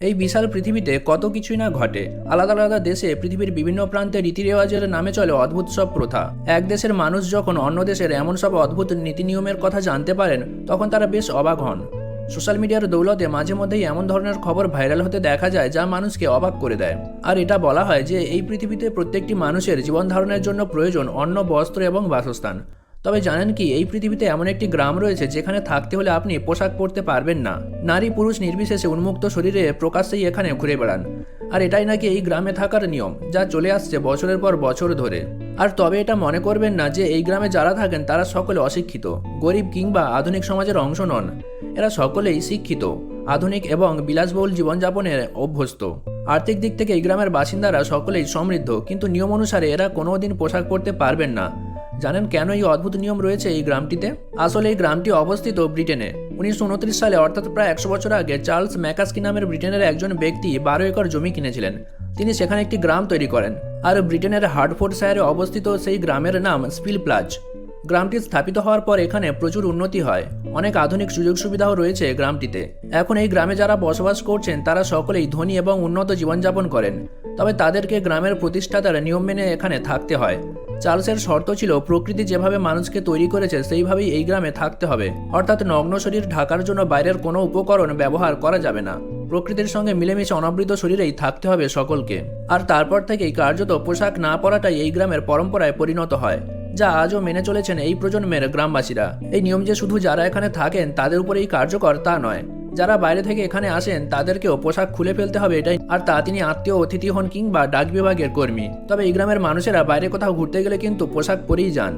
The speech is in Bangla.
এই বিশাল পৃথিবীতে কত কিছুই না ঘটে। আলাদা আলাদা দেশে পৃথিবীর বিভিন্ন প্রান্তে রীতি রেওয়াজের নামে চলে অদ্ভুত সব প্রথা। এক দেশের মানুষ যখন অন্য দেশের এমন সব অদ্ভুত নীতি নিয়মের কথা জানতে পারেন, তখন তারা বেশ অবাক হন। সোশ্যাল মিডিয়ার দৌলতে মাঝে মধ্যেই এমন ধরনের খবর ভাইরাল হতে দেখা যায় যা মানুষকে অবাক করে দেয়। আর এটা বলা হয় যে এই পৃথিবীতে প্রত্যেকটি মানুষের জীবন ধারণের জন্য প্রয়োজন অন্ন বস্ত্র এবং বাসস্থান। তবে জানেন কি, এই পৃথিবীতে এমন একটি গ্রাম রয়েছে যেখানে থাকতে হলে আপনি পোশাক পরতে পারবেন না। নারী পুরুষ নির্বিশেষে উন্মুক্ত শরীরে প্রকাশ্যেই এখানে ঘুরে বেড়ান। আর এটাই নাকি এই গ্রামে থাকার নিয়ম, যা চলে আসছে বছরের পর বছর ধরে। আর তবে এটা মনে করবেন না যে, এই গ্রামে যারা থাকেন তারা সকলে অশিক্ষিত, গরিব কিংবা আধুনিক সমাজের অংশ নন। এরা সকলেই শিক্ষিত, আধুনিক এবং বিলাসবহুল জীবনযাপনের অভ্যস্ত। আর্থিক দিক থেকে এই গ্রামের বাসিন্দারা সকলেই সমৃদ্ধ, কিন্তু নিয়ম অনুসারে এরা কোনোদিন পোশাক পরতে পারবেন না। জানেন কেন এই অদ্ভুত নিয়ম রয়েছে এই গ্রামটিতে? আসলে এই গ্রামটি অবস্থিত ব্রিটেনে। উনিশশো উনত্রিশ সালে, অর্থাৎ প্রায় একশো বছর আগে, চার্লস ম্যাকাস্কি নামের ব্রিটেনের একজন ব্যক্তি বারো একর জমি কিনেছিলেন। তিনি সেখানে একটি গ্রাম তৈরি করেন। আর ব্রিটেনের হার্ডফোর্ড শহরে অবস্থিত সেই গ্রামের নাম স্পিল প্লাজ গ্রামটি স্থাপিত হওয়ার পর এখানে প্রচুর উন্নতি হয়। অনেক আধুনিক সুযোগ সুবিধাও রয়েছে গ্রামটিতে। এখন এই গ্রামে যারা বসবাস করছেন, তারা সকলেই ধনী এবং উন্নত জীবনযাপন করেন। তবে তাদেরকে গ্রামের প্রতিষ্ঠাতার নিয়ম মেনে এখানে থাকতে হয়। চার্লসের শর্ত ছিল, প্রকৃতি যেভাবে মানুষকে তৈরি করেছে, সেইভাবেই এই গ্রামে থাকতে হবে। অর্থাৎ নগ্ন শরীর ঢাকার জন্য বাইরের কোনো উপকরণ ব্যবহার করা যাবে না। প্রকৃতির সঙ্গে মিলেমিশে অনাবৃত শরীরেই থাকতে হবে সকলকে। আর তারপর থেকেই কার্যত পোশাক না পরাটাই এই গ্রামের পরম্পরায় পরিণত হয়, যা আজও মেনে চলেছেন এই প্রজন্মের গ্রামবাসীরা। এই নিয়ম যে শুধু যারা এখানে থাকেন, তাদের উপরেই কার্যকর তা নয়। যারা বাইরে থেকে এখানে আসেন, তাদেরকেও পোশাক খুলে ফেলতে হবে এটাই। আর তা তিনি আত্মীয় অতিথি হন কিংবা ডাক বিভাগের কর্মী। তবে এই গ্রামের মানুষেরা বাইরে কোথাও ঘুরতে গেলে কিন্তু পোশাক পরেই যান।